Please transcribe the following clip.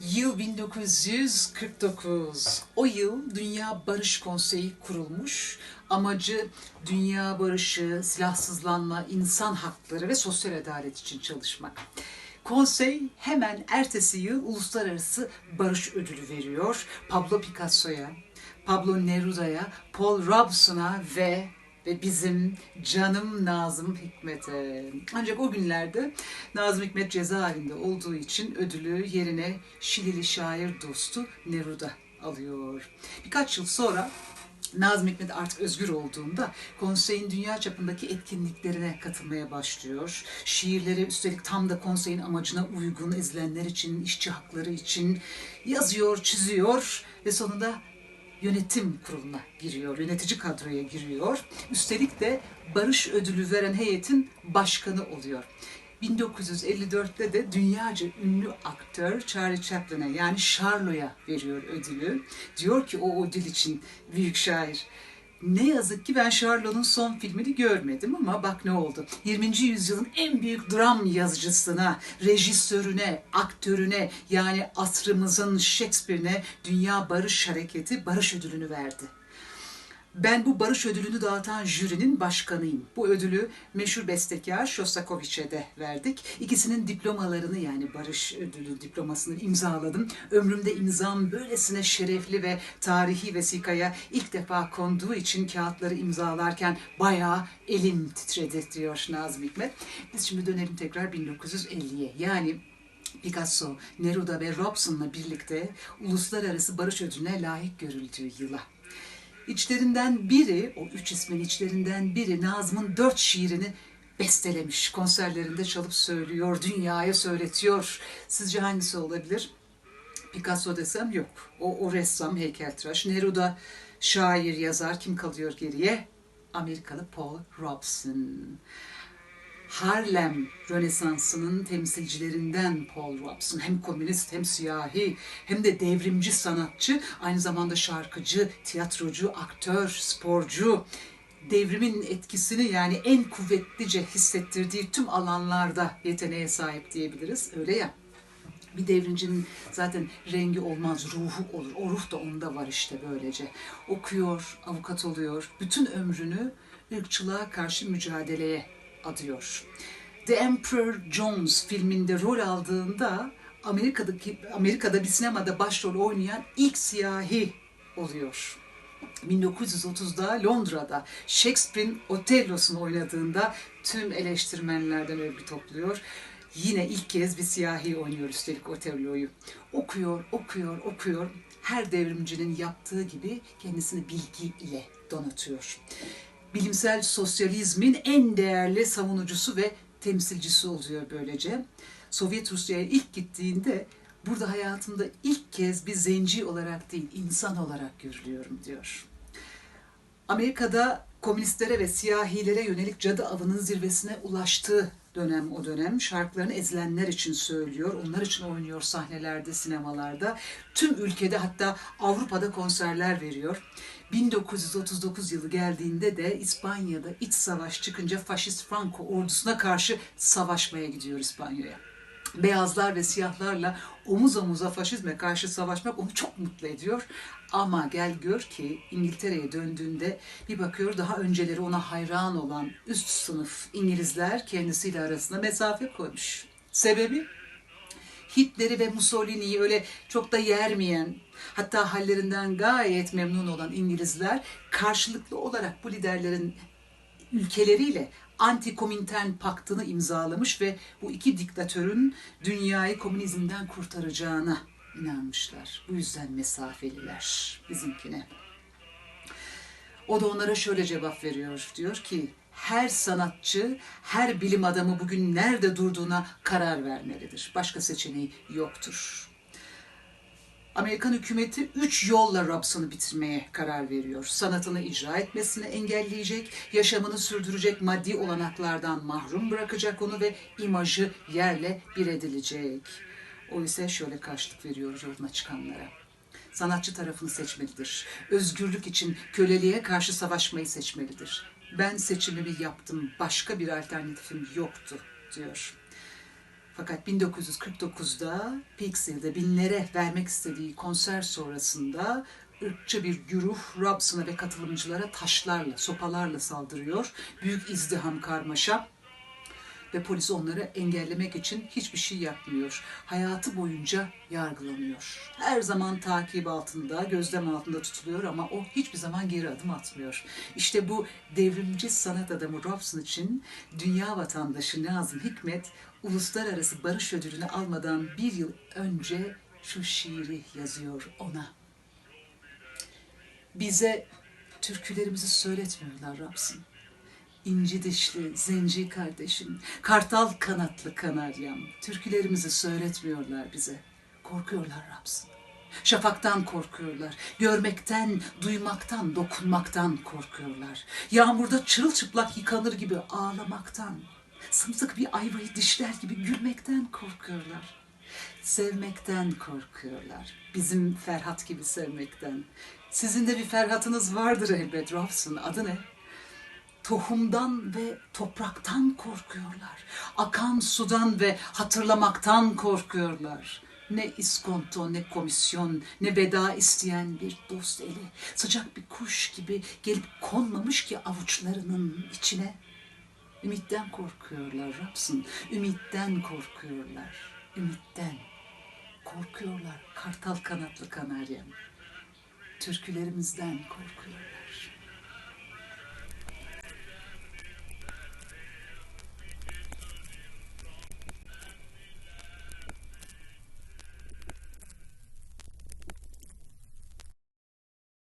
Yıl 1949. O yıl Dünya Barış Konseyi kurulmuş. Amacı dünya barışı, silahsızlanma, insan hakları ve sosyal adalet için çalışmak. Konsey hemen ertesi yıl Uluslararası Barış Ödülü veriyor. Pablo Picasso'ya, Pablo Neruda'ya, Paul Robeson'a ve ve bizim canım Nazım Hikmet'e. Ancak o günlerde Nazım Hikmet cezaevinde olduğu için ödülü yerine Şilili şair dostu Neruda alıyor. Birkaç yıl sonra Nazım Hikmet artık özgür olduğunda konseyin dünya çapındaki etkinliklerine katılmaya başlıyor. Şiirleri üstelik tam da konseyin amacına uygun ezilenler için, işçi hakları için yazıyor, çiziyor ve sonunda yönetim kuruluna giriyor, yönetici kadroya giriyor. Üstelik de barış ödülü veren heyetin başkanı oluyor. 1954'te de dünyaca ünlü aktör Charlie Chaplin'e yani Charlo'ya veriyor ödülü. Diyor ki o ödül için büyük şair. Ne yazık ki ben Charlot'un son filmini görmedim ama bak ne oldu. 20. yüzyılın en büyük dram yazıcısına, rejisörüne, aktörüne yani asrımızın Shakespeare'ine Dünya Barış Hareketi barış ödülünü verdi. Ben bu barış ödülünü dağıtan jürinin başkanıyım. Bu ödülü meşhur bestekar Shostakovich'e de verdik. İkisinin diplomalarını yani barış ödülü diplomasını imzaladım. Ömrümde imzam böylesine şerefli ve tarihi vesikaya ilk defa konduğu için kağıtları imzalarken bayağı elim titredi diyor Nazım Hikmet. Biz şimdi dönelim tekrar 1950'ye. Yani Picasso, Neruda ve Robson'la birlikte Uluslararası Barış Ödülü'ne layık görüldüğü yıla. İçlerinden biri, o üç ismin içlerinden biri Nazım'ın dört şiirini bestelemiş. Konserlerinde çalıp söylüyor, dünyaya söyletiyor. Sizce hangisi olabilir? Picasso desem yok. O, o ressam, heykeltıraş. Neruda şair, yazar. Kim kalıyor geriye? Amerikalı Paul Robeson. Harlem Rönesansı'nın temsilcilerinden Paul Robeson. Hem komünist hem siyahi hem de devrimci sanatçı, aynı zamanda şarkıcı, tiyatrocu, aktör, sporcu. Devrimin etkisini yani en kuvvetlice hissettirdiği tüm alanlarda yeteneğe sahip diyebiliriz. Öyle ya. Bir devrimcinin zaten rengi olmaz, ruhu olur. O ruh da onda var işte böylece. Okuyor, avukat oluyor. Bütün ömrünü ırkçılığa karşı mücadeleye adıyor. The Emperor Jones filminde rol aldığında Amerika'daki Amerika'da bir sinemada başrol oynayan ilk siyahi oluyor. 1930'da Londra'da Shakespeare'in Othello'sunu oynadığında tüm eleştirmenlerden övgü topluyor. Yine ilk kez bir siyahi oynuyor üstelik Othello'yu. Okuyor, okuyor, okuyor. Her devrimcinin yaptığı gibi kendisini bilgi ile donatıyor bilimsel sosyalizmin en değerli savunucusu ve temsilcisi oluyor böylece. Sovyet Rusya'ya ilk gittiğinde burada hayatımda ilk kez bir zenci olarak değil insan olarak görülüyorum diyor. Amerika'da komünistlere ve siyahilere yönelik cadı avının zirvesine ulaştığı dönem o dönem. Şarkılarını ezilenler için söylüyor. Onlar için oynuyor sahnelerde, sinemalarda. Tüm ülkede hatta Avrupa'da konserler veriyor. 1939 yılı geldiğinde de İspanya'da iç savaş çıkınca faşist Franco ordusuna karşı savaşmaya gidiyor İspanya'ya. Beyazlar ve siyahlarla omuz omuza faşizme karşı savaşmak onu çok mutlu ediyor. Ama gel gör ki İngiltere'ye döndüğünde bir bakıyor daha önceleri ona hayran olan üst sınıf İngilizler kendisiyle arasında mesafe koymuş. Sebebi Hitler'i ve Mussolini'yi öyle çok da yermeyen, hatta hallerinden gayet memnun olan İngilizler karşılıklı olarak bu liderlerin ülkeleriyle anti-Komintern paktını imzalamış ve bu iki diktatörün dünyayı komünizmden kurtaracağına inanmışlar. Bu yüzden mesafeliler bizimkine. O da onlara şöyle cevap veriyor. Diyor ki her sanatçı, her bilim adamı bugün nerede durduğuna karar vermelidir. Başka seçeneği yoktur. Amerikan hükümeti üç yolla Robson'u bitirmeye karar veriyor. Sanatını icra etmesini engelleyecek, yaşamını sürdürecek maddi olanaklardan mahrum bırakacak onu ve imajı yerle bir edilecek. O ise şöyle karşılık veriyor yoluna çıkanlara. sanatçı tarafını seçmelidir. Özgürlük için köleliğe karşı savaşmayı seçmelidir. Ben seçimimi yaptım, başka bir alternatifim yoktu diyor. Fakat 1949'da Pixie'de binlere vermek istediği konser sonrasında ırkçı bir güruh Robson'a ve katılımcılara taşlarla, sopalarla saldırıyor. Büyük izdiham karmaşa ve polis onları engellemek için hiçbir şey yapmıyor. Hayatı boyunca yargılanıyor. Her zaman takip altında, gözlem altında tutuluyor ama o hiçbir zaman geri adım atmıyor. İşte bu devrimci sanat adamı Robson için dünya vatandaşı Nazım Hikmet uluslararası barış ödülünü almadan bir yıl önce şu şiiri yazıyor ona. Bize türkülerimizi söyletmiyorlar Robson. İnci dişli, zenci kardeşim, kartal kanatlı kanaryam. Türkülerimizi söyletmiyorlar bize. Korkuyorlar Rabsın. Şafaktan korkuyorlar. Görmekten, duymaktan, dokunmaktan korkuyorlar. Yağmurda çırılçıplak yıkanır gibi ağlamaktan. Sımsıkı bir ayvayı dişler gibi gülmekten korkuyorlar. Sevmekten korkuyorlar. Bizim Ferhat gibi sevmekten. Sizin de bir Ferhat'ınız vardır elbet Robson. Adı ne? Tohumdan ve topraktan korkuyorlar. Akan sudan ve hatırlamaktan korkuyorlar. Ne iskonto, ne komisyon, ne veda isteyen bir dost eli. Sıcak bir kuş gibi gelip konmamış ki avuçlarının içine. Ümitten korkuyorlar Rabsın, ümitten korkuyorlar. Ümitten korkuyorlar kartal kanatlı kanaryam. Türkülerimizden korkuyorlar.